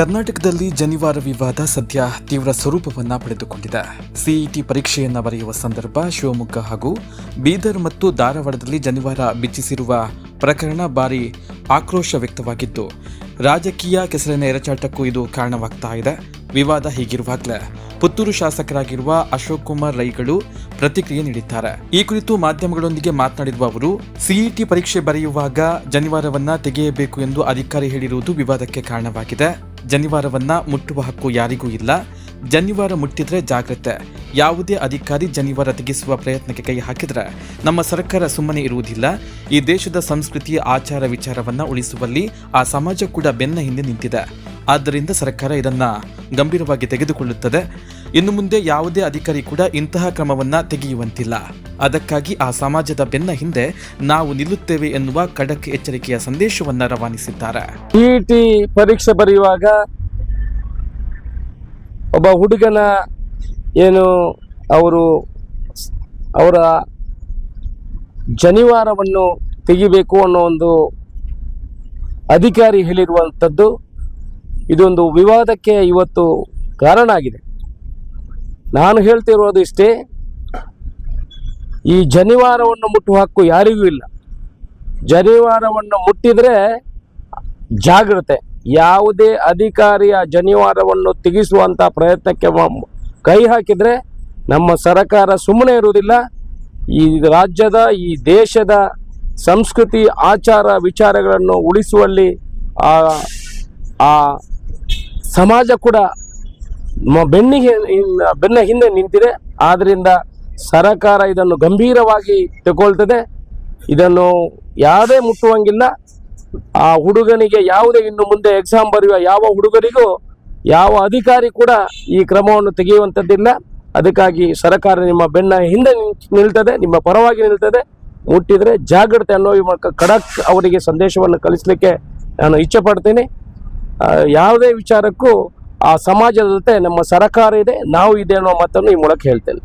ಕರ್ನಾಟಕದಲ್ಲಿ ಜನಿವಾರ ವಿವಾದ ಸದ್ಯ ತೀವ್ರ ಸ್ವರೂಪವನ್ನ ಪಡೆದುಕೊಂಡಿದೆ. ಸಿಇಟಿ ಪರೀಕ್ಷೆಯನ್ನು ಬರೆಯುವ ಸಂದರ್ಭ ಶಿವಮೊಗ್ಗ ಹಾಗೂ ಬೀದರ್ ಮತ್ತು ಧಾರವಾಡದಲ್ಲಿ ಜನಿವಾರ ಬಿಚ್ಚಿಸಿರುವ ಪ್ರಕರಣ ಭಾರಿ ಆಕ್ರೋಶ ವ್ಯಕ್ತವಾಗಿದ್ದು, ರಾಜಕೀಯ ಕೆಸರಿನ ಎರಚಾಟಕ್ಕೂ ಇದು ಕಾರಣವಾಗ್ತಾ ಇದೆ. ವಿವಾದ ಹೀಗಿರುವಾಗಲೇ ಪುತ್ತೂರು ಶಾಸಕರಾಗಿರುವ ಅಶೋಕ್ ಕುಮಾರ್ ರೈಗಳು ಪ್ರತಿಕ್ರಿಯೆ ನೀಡಿದ್ದಾರೆ. ಈ ಕುರಿತು ಮಾಧ್ಯಮಗಳೊಂದಿಗೆ ಮಾತನಾಡಿರುವ ಅವರು, ಸಿಇಟಿ ಪರೀಕ್ಷೆ ಬರೆಯುವಾಗ ಜನಿವಾರವನ್ನ ತೆಗೆಯಬೇಕು ಎಂದು ಅಧಿಕಾರಿ ಹೇಳಿರುವುದು ವಿವಾದಕ್ಕೆ ಕಾರಣವಾಗಿದೆ. ಜನಿವಾರವನ್ನ ಮುಟ್ಟುವ ಹಕ್ಕು ಯಾರಿಗೂ ಇಲ್ಲ. ಜನಿವಾರ ಮುಟ್ಟಿದ್ರೆ ಜಾಗ್ರತೆ. ಯಾವುದೇ ಅಧಿಕಾರಿ ಜನಿವಾರ ತೆಗೆಸುವ ಪ್ರಯತ್ನಕ್ಕೆ ಕೈ ಹಾಕಿದ್ರೆ ನಮ್ಮ ಸರ್ಕಾರ ಸುಮ್ಮನೆ ಇರುವುದಿಲ್ಲ. ಈ ದೇಶದ ಸಂಸ್ಕೃತಿ ಆಚಾರ ವಿಚಾರವನ್ನ ಉಳಿಸುವಲ್ಲಿ ಆ ಸಮಾಜ ಕೂಡ ಬೆನ್ನ ಹಿಂದೆ ನಿಂತಿದೆ. ಆದ್ದರಿಂದ ಸರ್ಕಾರ ಇದನ್ನ ಗಂಭೀರವಾಗಿ ತೆಗೆದುಕೊಳ್ಳುತ್ತದೆ. ಇನ್ನು ಮುಂದೆ ಯಾವುದೇ ಅಧಿಕಾರಿ ಕೂಡ ಇಂತಹ ಕ್ರಮವನ್ನ ತೆಗೆಯುವಂತಿಲ್ಲ. ಅದಕ್ಕಾಗಿ ಆ ಸಮಾಜದ ಬೆನ್ನ ಹಿಂದೆ ನಾವು ನಿಲ್ಲುತ್ತೇವೆ ಎನ್ನುವ ಖಡಕ್ ಎಚ್ಚರಿಕೆಯ ಸಂದೇಶವನ್ನ ರವಾನಿಸಿದ್ದಾರೆ. ಟಿ ಪರೀಕ್ಷೆ ಬರೆಯುವಾಗ ಒಬ್ಬ ಹುಡುಗನ ಏನು ಅವರು ಅವರ ಜನಿವಾರವನ್ನು ತೆಗಿಬೇಕು ಅನ್ನೋ ಒಂದು ಅಧಿಕಾರಿ ಹೇಳಿರುವಂಥದ್ದು ಇದೊಂದು ವಿವಾದಕ್ಕೆ ಇವತ್ತು ಕಾರಣ ಆಗಿದೆ. ನಾನು ಹೇಳ್ತಿರೋದು ಇಷ್ಟೇ ಈ ಜನಿವಾರವನ್ನು ಮುಟ್ಟುವ ಹಕ್ಕು ಯಾರಿಗೂ ಇಲ್ಲ. ಜನಿವಾರವನ್ನು ಮುಟ್ಟಿದರೆ ಜಾಗ್ರತೆ ಯಾವುದೇ ಅಧಿಕಾರಿಯ ಜನಿವಾರವನ್ನು ತೆಗೆಸುವಂಥ ಪ್ರಯತ್ನಕ್ಕೆ ಕೈ ಹಾಕಿದರೆ ನಮ್ಮ ಸರಕಾರ ಸುಮ್ಮನೆ ಇರುವುದಿಲ್ಲ. ಈ ರಾಜ್ಯದ, ಈ ದೇಶದ ಸಂಸ್ಕೃತಿ, ಆಚಾರ, ವಿಚಾರಗಳನ್ನು ಉಳಿಸುವಲ್ಲಿ ಆ ಸಮಾಜ ಕೂಡ ಬೆನ್ನಿಗೆ, ಬೆನ್ನ ಹಿಂದೆ ನಿಂತಿದೆ. ಆದ್ದರಿಂದ ಸರಕಾರ ಇದನ್ನು ಗಂಭೀರವಾಗಿ ತಗೊಳ್ತದೆ. ಇದನ್ನು ಯಾವುದೇ ಮುಟ್ಟುವಂಗಿಲ್ಲ. ಆ ಹುಡುಗನಿಗೆ ಯಾವುದೇ ಇನ್ನು ಮುಂದೆ ಎಕ್ಸಾಮ್ ಬರೆಯುವ ಯಾವ ಹುಡುಗರಿಗೂ ಯಾವ ಅಧಿಕಾರಿ ಕೂಡ ಈ ಕ್ರಮವನ್ನು ತೆಗೆಯುವಂಥದ್ದಿಲ್ಲ. ಅದಕ್ಕಾಗಿ ಸರಕಾರ ನಿಮ್ಮ ಬೆನ್ನ ಹಿಂದೆ ನಿಲ್ತದೆ, ನಿಮ್ಮ ಪರವಾಗಿ ನಿಲ್ತದೆ. ಮುಟ್ಟಿದರೆ ಜಾಗ್ರತೆ ಅನ್ನೋ ಮೂಲಕ ಖಡಕ್ ಅವರಿಗೆ ಸಂದೇಶವನ್ನು ಕಳಿಸ್ಲಿಕ್ಕೆ ನಾನು ಇಚ್ಛೆ ಪಡ್ತೀನಿ. ಯಾವುದೇ ವಿಚಾರಕ್ಕೂ ಆ ಸಮಾಜದ ಜೊತೆ ನಮ್ಮ ಸರಕಾರ ಇದೆ, ನಾವು ಇದೆ ಅನ್ನೋ ಮಾತನ್ನು ಈ ಮೂಲಕ ಹೇಳ್ತೇನೆ.